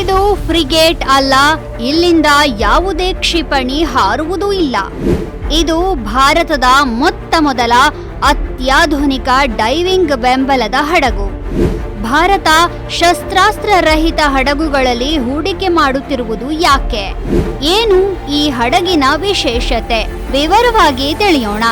ಇದು ಫ್ರಿಗೇಟ್ ಅಲ್ಲ, ಇಲ್ಲಿಂದ ಯಾವುದೇ ಕ್ಷಿಪಣಿ ಹಾರುವುದೂ ಇಲ್ಲ. ಇದು ಭಾರತದ ಮೊತ್ತ ಮೊದಲ ಅತ್ಯಾಧುನಿಕ ಡೈವಿಂಗ್ ಬೆಂಬಲದ ಹಡಗು. ಭಾರತ ಶಸ್ತ್ರಾಸ್ತ್ರ ರಹಿತ ಹಡಗುಗಳಲ್ಲಿ ಹೂಡಿಕೆ ಮಾಡುತ್ತಿರುವುದು ಯಾಕೆ? ಏನು ಈ ಹಡಗಿನ ವಿಶೇಷತೆ? ವಿವರವಾಗಿ ತಿಳಿಯೋಣ.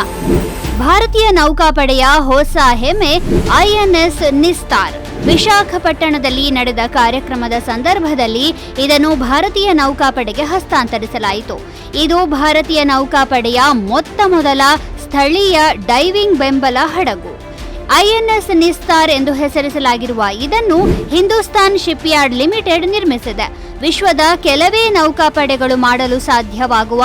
ಭಾರತೀಯ ನೌಕಾಪಡೆಯ ಹೊಸ ಹೆಮ್ಮೆ ಐಎನ್ಎಸ್ ನಿಸ್ತಾರ್. ವಿಶಾಖಪಟ್ಟಣದಲ್ಲಿ ನಡೆದ ಕಾರ್ಯಕ್ರಮದ ಸಂದರ್ಭದಲ್ಲಿ ಇದನ್ನು ಭಾರತೀಯ ನೌಕಾಪಡೆಗೆ ಹಸ್ತಾಂತರಿಸಲಾಯಿತು. ಇದು ಭಾರತೀಯ ನೌಕಾಪಡೆಯ ಮೊತ್ತ ಮೊದಲ ಸ್ಥಳೀಯ ಡೈವಿಂಗ್ ಬೆಂಬಲ ಹಡಗು. ಐಎನ್ಎಸ್ ನಿಸ್ತಾರ್ ಎಂದು ಹೆಸರಿಸಲಾಗಿರುವ ಇದನ್ನು ಹಿಂದೂಸ್ತಾನ್ ಶಿಪ್ಯಾರ್ಡ್ ಲಿಮಿಟೆಡ್ ನಿರ್ಮಿಸಿದೆ. ವಿಶ್ವದ ಕೆಲವೇ ನೌಕಾಪಡೆಗಳು ಮಾಡಲು ಸಾಧ್ಯವಾಗುವ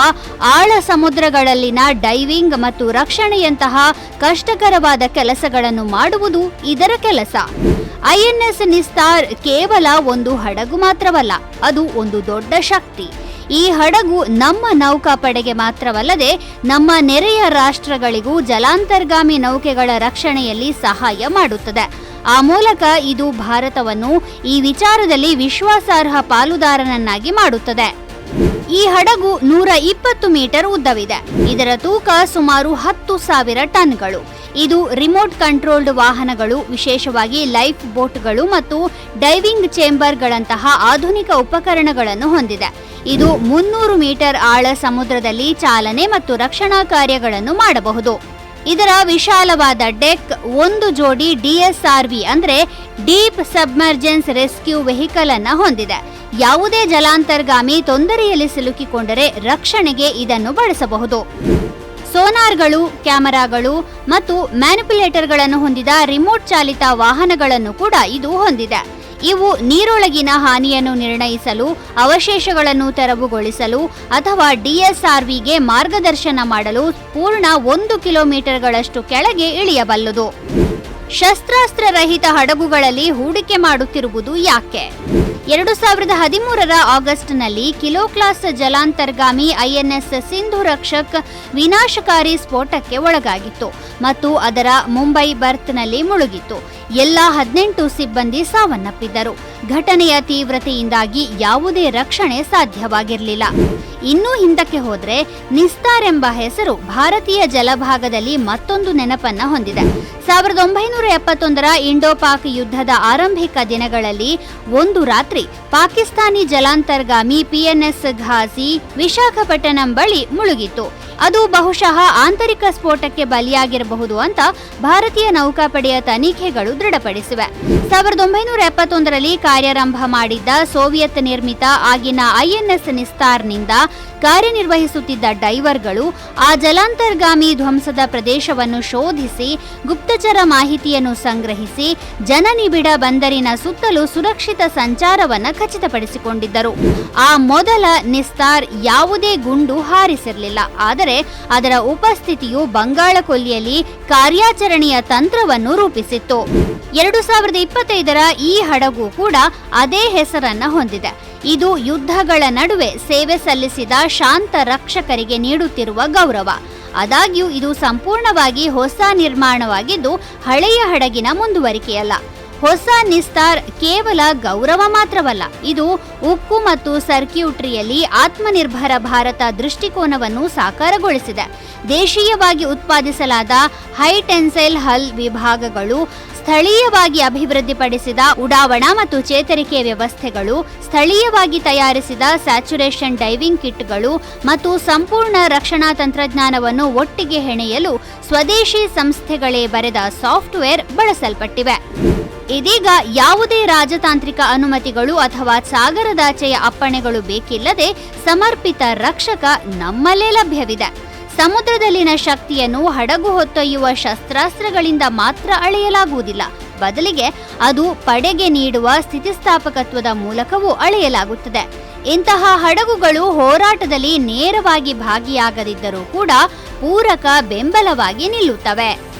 ಆಳ ಸಮುದ್ರಗಳಲ್ಲಿನ ಡೈವಿಂಗ್ ಮತ್ತು ರಕ್ಷಣೆಯಂತಹ ಕಷ್ಟಕರವಾದ ಕೆಲಸಗಳನ್ನು ಮಾಡುವುದು ಇದರ ಕೆಲಸ. ಐಎನ್ಎಸ್ ನಿಸ್ತಾರ್ ಕೇವಲ ಒಂದು ಹಡಗು ಮಾತ್ರವಲ್ಲ, ಅದು ಒಂದು ದೊಡ್ಡ ಶಕ್ತಿ. ಈ ಹಡಗು ನಮ್ಮ ನೌಕಾಪಡೆಗೆ ಮಾತ್ರವಲ್ಲದೆ ನಮ್ಮ ನೆರೆಯ ರಾಷ್ಟ್ರಗಳಿಗೂ ಜಲಾಂತರ್ಗಾಮಿ ನೌಕೆಗಳ ರಕ್ಷಣೆಯಲ್ಲಿ ಸಹಾಯ ಮಾಡುತ್ತದೆ. ಆ ಮೂಲಕ ಇದು ಭಾರತವನ್ನು ಈ ವಿಚಾರದಲ್ಲಿ ವಿಶ್ವಾಸಾರ್ಹ ಪಾಲುದಾರನನ್ನಾಗಿ ಮಾಡುತ್ತದೆ. ಈ ಹಡಗು ನೂರ ಇಪ್ಪತ್ತು ಮೀಟರ್ ಉದ್ದವಿದೆ. ಇದರ ತೂಕ ಸುಮಾರು ಹತ್ತು ಸಾವಿರ ಟನ್ಗಳು. ಇದು ರಿಮೋಟ್ ಕಂಟ್ರೋಲ್ಡ್ ವಾಹನಗಳು, ವಿಶೇಷವಾಗಿ ಲೈಫ್ ಬೋಟ್ಗಳು ಮತ್ತು ಡೈವಿಂಗ್ ಚೇಂಬರ್ಗಳಂತಹ ಆಧುನಿಕ ಉಪಕರಣಗಳನ್ನು ಹೊಂದಿದೆ. ಇದು ಮುನ್ನೂರು ಮೀಟರ್ ಆಳ ಸಮುದ್ರದಲ್ಲಿ ಚಾಲನೆ ಮತ್ತು ರಕ್ಷಣಾ ಕಾರ್ಯಗಳನ್ನು ಮಾಡಬಹುದು. ಇದರ ವಿಶಾಲವಾದ ಡೆಕ್, ಒಂದು ಜೋಡಿ ಡಿಎಸ್ಆರ್ವಿ ಅಂದ್ರೆ ಡೀಪ್ ಸಬ್ಮರ್ಜೆನ್ಸ್ ರೆಸ್ಕ್ಯೂ ವೆಹಿಕಲ್ ಅನ್ನು ಹೊಂದಿದೆ. ಯಾವುದೇ ಜಲಾಂತರ್ಗಾಮಿ ತೊಂದರೆಯಲ್ಲಿ ಸಿಲುಕಿಕೊಂಡರೆ ರಕ್ಷಣೆಗೆ ಇದನ್ನು ಬಳಸಬಹುದು. ಸೋನಾರ್ಗಳು, ಕ್ಯಾಮೆರಾಗಳು ಮತ್ತು ಮ್ಯಾನಿಪುಲೇಟರ್ಗಳನ್ನು ಹೊಂದಿದ ರಿಮೋಟ್ ಚಾಲಿತ ವಾಹನಗಳನ್ನು ಕೂಡ ಇದು ಹೊಂದಿದೆ. ಇವು ನೀರೊಳಗಿನ ಹಾನಿಯನ್ನು ನಿರ್ಣಯಿಸಲು, ಅವಶೇಷಗಳನ್ನು ತೆರವುಗೊಳಿಸಲು ಅಥವಾ ಡಿಎಸ್ಆರ್ವಿಗೆ ಮಾರ್ಗದರ್ಶನ ಮಾಡಲು ಪೂರ್ಣ ಒಂದು ಕಿಲೋಮೀಟರ್ಗಳಷ್ಟು ಕೆಳಗೆ ಇಳಿಯಬಲ್ಲದು. ಶಸ್ತ್ರಾಸ್ತ್ರ ರಹಿತ ಹಡಗುಗಳಲ್ಲಿ ಹೂಡಿಕೆ ಮಾಡುತ್ತಿರುವುದು ಯಾಕೆ? ಎರಡು ಸಾವಿರದ ಹದಿಮೂರರ ಆಗಸ್ಟ್ನಲ್ಲಿ ಕಿಲೋ ಕ್ಲಾಸ್ ಜಲಾಂತರ್ಗಾಮಿ ಐಎನ್ಎಸ್ ಸಿಂಧು ರಕ್ಷಕ್ ವಿನಾಶಕಾರಿ ಸ್ಫೋಟಕ್ಕೆ ಒಳಗಾಗಿತ್ತು ಮತ್ತು ಅದರ ಮುಂಬೈ ಬರ್ತ್ನಲ್ಲಿ ಮುಳುಗಿತ್ತು. ಎಲ್ಲ ಹದಿನೆಂಟು ಸಿಬ್ಬಂದಿ ಸಾವನ್ನಪ್ಪಿದ್ದರು. ಘಟನೆಯ ತೀವ್ರತೆಯಿಂದಾಗಿ ಯಾವುದೇ ರಕ್ಷಣೆ ಸಾಧ್ಯವಾಗಿರಲಿಲ್ಲ. ಇನ್ನೂ ಹಿಂದಕ್ಕೆ ಹೋದರೆ ನಿಸ್ತಾರ್ ಎಂಬ ಹೆಸರು ಭಾರತೀಯ ಜಲಭಾಗದಲ್ಲಿ ಮತ್ತೊಂದು ನೆನಪನ್ನ ಹೊಂದಿದೆ. ಸಾವಿರದ ಒಂಬೈನೂರ ಎಪ್ಪತ್ತೊಂದರ ಇಂಡೋ ಪಾಕ್ ಯುದ್ಧದ ಆರಂಭಿಕ ದಿನಗಳಲ್ಲಿ ಒಂದು ರಾತ್ರಿ ಪಾಕಿಸ್ತಾನಿ ಜಲಾಂತರ್ಗಾಮಿ ಪಿಎನ್ಎಸ್ ಘಾಸಿ ವಿಶಾಖಪಟ್ಟಣಂ ಬಳಿ ಮುಳುಗಿತ್ತು. ಅದು ಬಹುಶಃ ಆಂತರಿಕ ಸ್ಫೋಟಕ್ಕೆ ಬಲಿಯಾಗಿರಬಹುದು ಅಂತ ಭಾರತೀಯ ನೌಕಾಪಡೆಯ ತನಿಖೆಗಳು ದೃಢಪಡಿಸಿವೆ. ಸಾವಿರದ ಒಂಬೈನೂರ ಎಪ್ಪತ್ತೊಂದರಲ್ಲಿ ಕಾರ್ಯಾರಂಭ ಮಾಡಿದ್ದ ಸೋವಿಯತ್ ನಿರ್ಮಿತ ಆಗಿನ ಐಎನ್ಎಸ್ ನಿಸ್ತಾರ್ನಿಂದ ಕಾರ್ಯನಿರ್ವಹಿಸುತ್ತಿದ್ದ ಡೈವರ್ಗಳು ಆ ಜಲಾಂತರ್ಗಾಮಿ ಧ್ವಂಸದ ಪ್ರದೇಶವನ್ನು ಶೋಧಿಸಿ, ಗುಪ್ತಚರ ಮಾಹಿತಿಯನ್ನು ಸಂಗ್ರಹಿಸಿ, ಜನನಿಬಿಡ ಬಂದರಿನ ಸುತ್ತಲೂ ಸುರಕ್ಷಿತ ಸಂಚಾರವನ್ನು ಖಚಿತಪಡಿಸಿಕೊಂಡಿದ್ದರು. ಆ ಮೊದಲ ನಿಸ್ತಾರ್ ಯಾವುದೇ ಗುಂಡು ಹಾರಿಸಿರಲಿಲ್ಲ. ಆದರೆ ಅದರ ಉಪಸ್ಥಿತಿಯು ಬಂಗಾಳ ಕೊಲ್ಲಿಯಲ್ಲಿ ಕಾರ್ಯಾಚರಣೆಯ ತಂತ್ರವನ್ನು ರೂಪಿಸಿತ್ತು. ಎರಡು ಸಾವಿರದ ಇಪ್ಪತ್ತೈದರ ಈ ಹಡಗು ಕೂಡ ಅದೇ ಹೆಸರನ್ನ ಹೊಂದಿದೆ. ಇದು ಯುದ್ಧಗಳ ನಡುವೆ ಸೇವೆ ಸಲ್ಲಿಸಿದ ಶಾಂತ ರಕ್ಷಕರಿಗೆ ನೀಡುತ್ತಿರುವ ಗೌರವ. ಆದಾಗ್ಯೂ ಇದು ಸಂಪೂರ್ಣವಾಗಿ ಹೊಸ ನಿರ್ಮಾಣವಾಗಿದ್ದು ಹಳೆಯ ಹಡಗಿನ ಮುಂದುವರಿಕೆಯಲ್ಲ. ಹೊಸ ನಿಸ್ತಾರ್ ಕೇವಲ ಗೌರವ ಮಾತ್ರವಲ್ಲ, ಇದು ಉಕ್ಕು ಮತ್ತು ಸರ್ಕ್ಯೂಟ್ರಿಯಲ್ಲಿ ಆತ್ಮನಿರ್ಭರ ಭಾರತ ದೃಷ್ಟಿಕೋನವನ್ನು ಸಾಕಾರಗೊಳಿಸಿದೆ. ದೇಶೀಯವಾಗಿ ಉತ್ಪಾದಿಸಲಾದ ಹೈ ಟೆನ್ಸೈಲ್ ಹಲ್ ವಿಭಾಗಗಳು ಸ್ಥಳೀಯವಾಗಿ ಅಭಿವೃದ್ಧಿಪಡಿಸಿದ ಉಡಾವಣಾ ಮತ್ತು ಚೇತರಿಕೆ ವ್ಯವಸ್ಥೆಗಳು, ಸ್ಥಳೀಯವಾಗಿ ತಯಾರಿಸಿದ ಸ್ಯಾಚುರೇಷನ್ ಡೈವಿಂಗ್ ಕಿಟ್ಗಳು ಮತ್ತು ಸಂಪೂರ್ಣ ರಕ್ಷಣಾ ತಂತ್ರಜ್ಞಾನವನ್ನು ಒಟ್ಟಿಗೆ ಹೆಣೆಯಲು ಸ್ವದೇಶಿ ಸಂಸ್ಥೆಗಳೇ ಬರೆದ ಸಾಫ್ಟ್ವೇರ್ ಬಳಸಲ್ಪಟ್ಟಿವೆ. ಇದೀಗ ಯಾವುದೇ ರಾಜತಾಂತ್ರಿಕ ಅನುಮತಿಗಳು ಅಥವಾ ಸಾಗರದಾಚೆಯ ಅಪ್ಪಣೆಗಳು ಬೇಕಿಲ್ಲದೆ ಸಮರ್ಪಿತ ರಕ್ಷಕ ನಮ್ಮಲ್ಲೇ ಲಭ್ಯವಿದೆ. ಸಮುದ್ರದಲ್ಲಿನ ಶಕ್ತಿಯನ್ನು ಹಡಗು ಹೊತ್ತೊಯ್ಯುವ ಶಸ್ತ್ರಾಸ್ತ್ರಗಳಿಂದ ಮಾತ್ರ ಅಳೆಯಲಾಗುವುದಿಲ್ಲ. ಬದಲಿಗೆ ಅದು ಪಡೆಗೆ ನೀಡುವ ಸ್ಥಿತಿಸ್ಥಾಪಕತ್ವದ ಮೂಲಕವೂ ಅಳೆಯಲಾಗುತ್ತದೆ. ಇಂತಹ ಹಡಗುಗಳು ಹೋರಾಟದಲ್ಲಿ ನೇರವಾಗಿ ಭಾಗಿಯಾಗದಿದ್ದರೂ ಕೂಡ ಪೂರಕ ಬೆಂಬಲವಾಗಿ ನಿಲ್ಲುತ್ತವೆ.